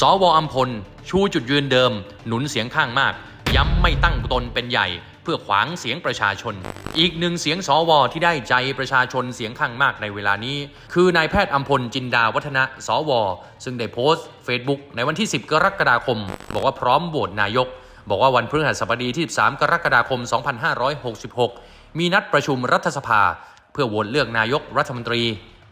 สวอัมพล ชูจุดยืนเดิม หนุนเสียงข้างมาก ย้ำไม่ตั้งตนเป็นใหญ่ เพื่อขวางเสียงประชาชน อีกหนึ่งเสียงสวที่ได้ใจประชาชนเสียงข้างมากในเวลานี้ คือนายแพทย์อัมพลจินดาวัฒนะ สว ซึ่งได้โพสต์ Facebook ในวันที่ 10 กรกฎาคม บอกว่าพร้อมโหวตนายก บอกว่าวันพฤหัสบดีที่ 13 กรกฎาคม 2566 มีนัดประชุมรัฐสภา เพื่อโหวตเลือกนายกรัฐมนตรี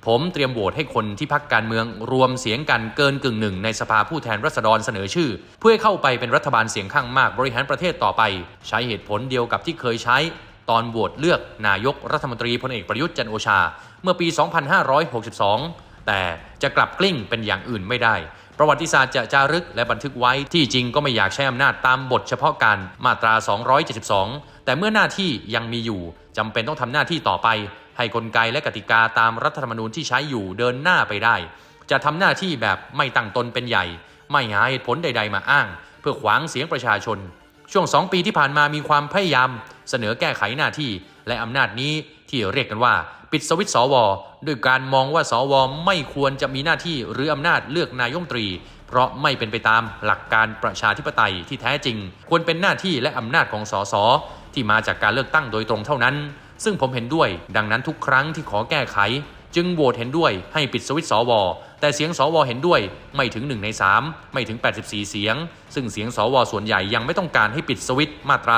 ผมเตรียมโหวตให้คนที่พักการเมืองรวมเสียงกันเกินกึ่งหนึ่งในสภาผู้แทนราษฎรเสนอชื่อ เพื่อเข้าไปเป็นรัฐบาลเสียงข้างมากบริหารประเทศต่อไป ใช้เหตุผลเดียวกับที่เคยใช้ ตอนโหวตเลือกนายกรัฐมนตรีพลเอกประยุทธ์จันโอชา เมื่อปี 2562 แต่จะกลับกลิ้งเป็นอย่างอื่นไม่ได้ ประวัติศาสตร์จะจารึกและบันทึกไว้ที่จริงก็ไม่อยากใช้อำนาจตามบทเฉพาะการมาตรา 272 แต่เมื่อหน้าที่ยังมีอยู่จำเป็นต้องทำหน้าที่ต่อไป ให้กลไกและกติกาตามรัฐธรรมนูญที่ใช้อยู่เดินหน้าไปได้ จะทำหน้าที่แบบไม่ตั้งตนเป็นใหญ่ ไม่หาเหตุผลใด ๆ มาอ้าง เพื่อขวางเสียงประชาชน ช่วง2ปีที่ผ่านมามีความพยายาม เสนอแก้ไขหน้าที่และอำนาจนี้ที่เรียกกันว่า ปิดสวิตช์สวด้วยการมองว่าสวไม่ควรจะมีหน้าที่หรืออำนาจเลือกนายกรัฐมตรี เพราะไม่เป็นไปตามหลักการประชาธิปไตยที่แท้จริง ควรเป็นหน้าที่และอำนาจของสสที่มาจากการเลือกตั้งโดยตรงเท่านั้น ซึ่งผมเห็นด้วย ดังนั้นทุกครั้งที่ขอแก้ไข จึงโหวตเห็นด้วยให้ปิดสวิตสว แต่เสียงสวเห็นด้วยไม่ถึง1ใน3 ไม่ถึง 84 เสียง ซึ่งเสียงสวส่วนใหญ่ยังไม่ต้องการให้ปิดสวิตมาตรา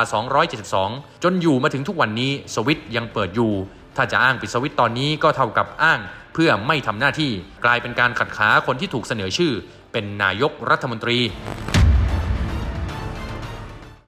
272 จนอยู่มาถึงทุกวันนี้สวิตยังเปิดอยู่ ถ้าจะอ้างปิดสวิตตอนนี้ก็เท่ากับอ้าง เพื่อไม่ทำหน้าที่กลายเป็นการขัดขาคนที่ถูกเสนอชื่อ เป็นนายกรัฐมนตรี